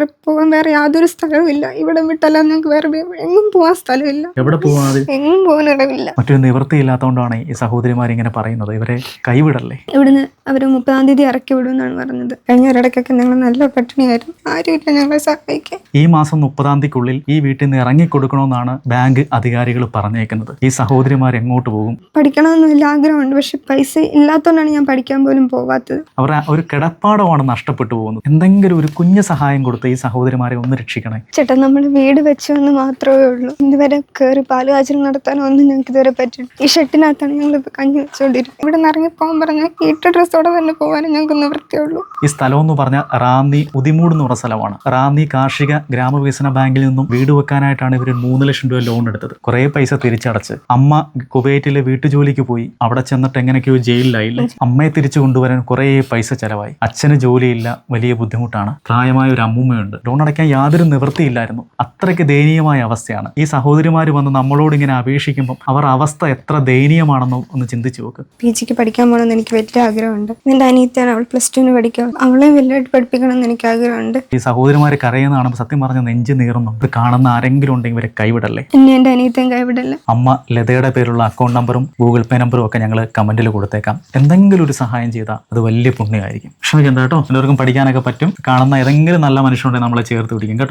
വേറെ പോകാൻ വേറെ യാതൊരു സ്ഥലവും ഇല്ല ഇവിടെ വിട്ടല്ല ഞങ്ങൾക്ക് വേറെ എങ്ങും പോകാൻ സ്ഥലമില്ല. എവിടെ പോവാതെ എങ്ങും പോകാൻ ഇടവില്ല. മറ്റൊരു നിവൃത്തിയില്ലാത്തതുകൊണ്ടാണ് ഈ സഹോദരിമാർ ഇങ്ങനെ പറയുന്നത്. ഇവരെ കൈവിടല്ലേ? ഇവിടുന്ന് അവർ മുപ്പതാം തീയതി ഇറക്കി വിടുമെന്നാണ് പറഞ്ഞത്. കഴിഞ്ഞ ഒരിടയ്ക്കൊക്കെ ഞങ്ങൾ നല്ല പട്ടിണിയായിരുന്നു. ആരുമില്ല ഞങ്ങളെ സഹായിക്കാൻ. ഈ മാസം മുപ്പതാം തീയതിക്കുള്ളിൽ ഈ വീട്ടിൽ നിന്ന് ഇറങ്ങിക്കൊടുക്കണമെന്നാണ് ബാങ്ക് അധികാരികൾ പറഞ്ഞേക്കുന്നത്. ഈ സഹോദരിമാർ എങ്ങോട്ട് പോകും? പഠിക്കണമെന്നും വലിയ ആഗ്രഹമുണ്ട്. പക്ഷെ പൈസ ഇല്ലാത്തതുകൊണ്ടാണ് ഞാൻ പഠിക്കാൻ പോലും പോവാത്തത്. അവർ ഒരു കിടപ്പാടമാണ് നഷ്ടപ്പെട്ടു പോകുന്നത്. എന്തെങ്കിലും ഒരു കുഞ്ഞു സഹായം കൊടുത്ത് ഈ സഹോദരിമാരെ ഒന്ന് രക്ഷിക്കണേ. ചേട്ടൻ നമ്മൾ വീട് വെച്ചു എന്ന് മാത്രമേ ഉള്ളൂ. ഇതുവരെ കയറി പാൽ കാച്ചൽ നടത്താനോ ഒന്നും ഞങ്ങൾക്ക് ഇതുവരെ പറ്റില്ല ഈ ഷെട്ടിനകത്താണ് ഞങ്ങൾ ഇപ്പൊ കഞ്ഞി വെച്ചുകൊണ്ടിരിക്കുന്നത് ഇവിടെ നിന്ന് ഇറങ്ങി പോകാൻ പറഞ്ഞാൽ ഇട്ട ഡ്രസ്സോടെ തന്നെ പോകാനും ഞങ്ങൾക്ക് നിവൃത്തിയുള്ളൂ ഈ സ്ഥലം എന്ന് പറഞ്ഞാൽ റാന്നി ഉദിമൂട് എന്ന് പറഞ്ഞ സ്ഥലമാണ്. റാന്നി കാർഷിക ഗ്രാമവികസന ബാങ്കിൽ നിന്നും വീട് വെക്കാനായിട്ടാണ് ഇവർ മൂന്ന് ലക്ഷം രൂപ ലോൺ എടുത്തത്. കുറേ പൈസ തിരിച്ചടച്ച്. അമ്മ കുവൈറ്റിലെ വീട്ടുജോലിക്ക് പോയി. അവിടെ ചെന്നിട്ട് എങ്ങനെയൊക്കെയോ ജയിലിലായില്ലേ? അമ്മയെ തിരിച്ചു കൊണ്ടുവരാൻ കുറേ പൈസ ചെലവായി. അച്ഛന് ജോലിയില്ല വലിയ ബുദ്ധിമുട്ടാണ്. പ്രായമായ ഒരു അമ്മൂമ്മയുണ്ട്. ലോൺ അടയ്ക്കാൻ യാതൊരു നിവൃത്തിയില്ലായിരുന്നു. അത്രയ്ക്ക് ദയനീയമായ അവസ്ഥയാണ്. ഈ സഹോദരിമാർ വന്ന് നമ്മളോട് ഇങ്ങനെ അപേക്ഷിക്കുമ്പോൾ അവർ അവസ്ഥ എത്ര ദയനീയമാണെന്ന് ഒന്ന് ചിന്തിച്ചു നോക്ക്. പി ജിക്ക് പഠിക്കാൻ പോകണമെന്ന് എനിക്ക് വലിയ ആഗ്രഹമുണ്ട്. നിന്റെ അനിയത്തിയാണ് അവൾ പ്ലസ് ടു പഠിക്കുക. അവളെ വലുതായിട്ട് പഠിപ്പിക്കണമെന്ന് എനിക്ക് ആഗ്രഹമുണ്ട്. ഈ സഹോദരിമാരെ കരയുന്ന കാണുമ്പോൾ സത്യം പറഞ്ഞ നെഞ്ച് നീറുന്നു. ഇത് കാണുന്ന ആരെങ്കിലും ഉണ്ടെങ്കിൽ ഇവരെ കൈവിടല്ലേ? എന്നെ എന്റെ അനിയത്തെയും കൈവിടല്ലേ. അമ്മ ലതയുടെ പേരുള്ള അക്കൗണ്ട് നമ്പറും ഗൂഗിൾ പേ നമ്പറും ഒക്കെ ഞങ്ങൾ കമന്റിൽ കൊടുത്തേക്കാം. എന്തെങ്കിലും ഒരു സഹായം ചെയ്താൽ അത് വലിയ പുണ്യമായിരിക്കും. ക്ഷമിക്കണ്ട കേട്ടോ? എല്ലാവർക്കും പഠിക്കാനൊക്കെ പറ്റും. കാണുന്ന ഏതെങ്കിലും നല്ല മനുഷ്യരുണ്ടെങ്കിൽ നമ്മളെ ചേർത്ത് പിടിക്കും കേട്ടോ.